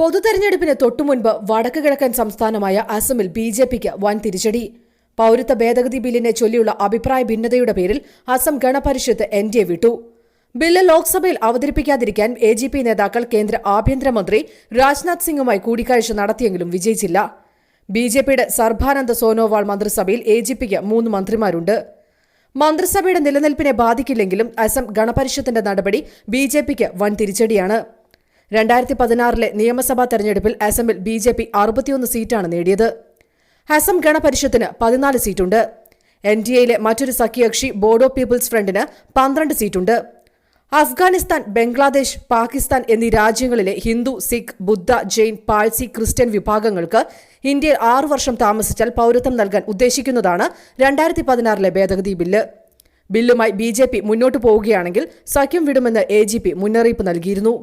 പൊതുതെരഞ്ഞെടുപ്പിന് തൊട്ടുമുൻപ് വടക്ക് കിഴക്കൻ സംസ്ഥാനമായ അസമിൽ ബി ജെ പിക്ക് വൻ തിരിച്ചടി. പൌരത്വ ഭേദഗതി ബില്ലിനെ ചൊല്ലിയുള്ള അഭിപ്രായ ഭിന്നതയുടെ പേരിൽ Asom Gana Parishad N D A വിട്ടു. ബില്ല് ലോക്സഭയിൽ അവതരിപ്പിക്കാതിരിക്കാൻ എ ജി പി നേതാക്കൾ കേന്ദ്ര ആഭ്യന്തരമന്ത്രി രാജ്നാഥ് സിംഗുമായി കൂടിക്കാഴ്ച നടത്തിയെങ്കിലും വിജയിച്ചില്ല. ബി ജെ പിയുടെ സർബാനന്ദ സോനോവാൾ മന്ത്രിസഭയിൽ എ ജി പിക്ക് മൂന്ന് മന്ത്രിമാരുണ്ട്. മന്ത്രിസഭയുടെ നിലനിൽപ്പിനെ ബാധിക്കില്ലെങ്കിലും അസം ഗണപരിഷത്തിന്റെ നടപടി ബി ജെ പിക്ക് വൻ തിരിച്ചടിയാണ്. രണ്ടായിരത്തി പതിനാറിലെ നിയമസഭാ തെരഞ്ഞെടുപ്പിൽ അസമിൽ ബി ജെ പി അറുപത്തിയൊന്ന് സീറ്റാണ് നേടിയത്. അസം ഗണപരിഷത്തിന് പതിനാല് സീറ്റുണ്ട്. എൻ ഡി എയിലെ മറ്റൊരു സഖ്യകക്ഷി ബോഡോ പീപ്പിൾസ് ഫ്രണ്ടിന് പന്ത്രണ്ട് സീറ്റുണ്ട്. അഫ്ഗാനിസ്ഥാൻ ബംഗ്ലാദേശ് പാകിസ്ഥാൻ എന്നീ രാജ്യങ്ങളിലെ ഹിന്ദു സിഖ് ബുദ്ധ ജെയിൻ പാഴ്സി ക്രിസ്ത്യൻ വിഭാഗങ്ങൾക്ക് ഇന്ത്യയിൽ ആറു വർഷം താമസിച്ചാൽ പൌരത്വം നൽകാൻ ഉദ്ദേശിക്കുന്നതാണ് രണ്ടായിരത്തി പതിനാറിലെ ഭേദഗതി ബില്ല്. ബില്ലുമായി ബി മുന്നോട്ടു പോവുകയാണെങ്കിൽ സഖ്യം വിടുമെന്ന് എ മുന്നറിയിപ്പ് നൽകിയിരുന്നു.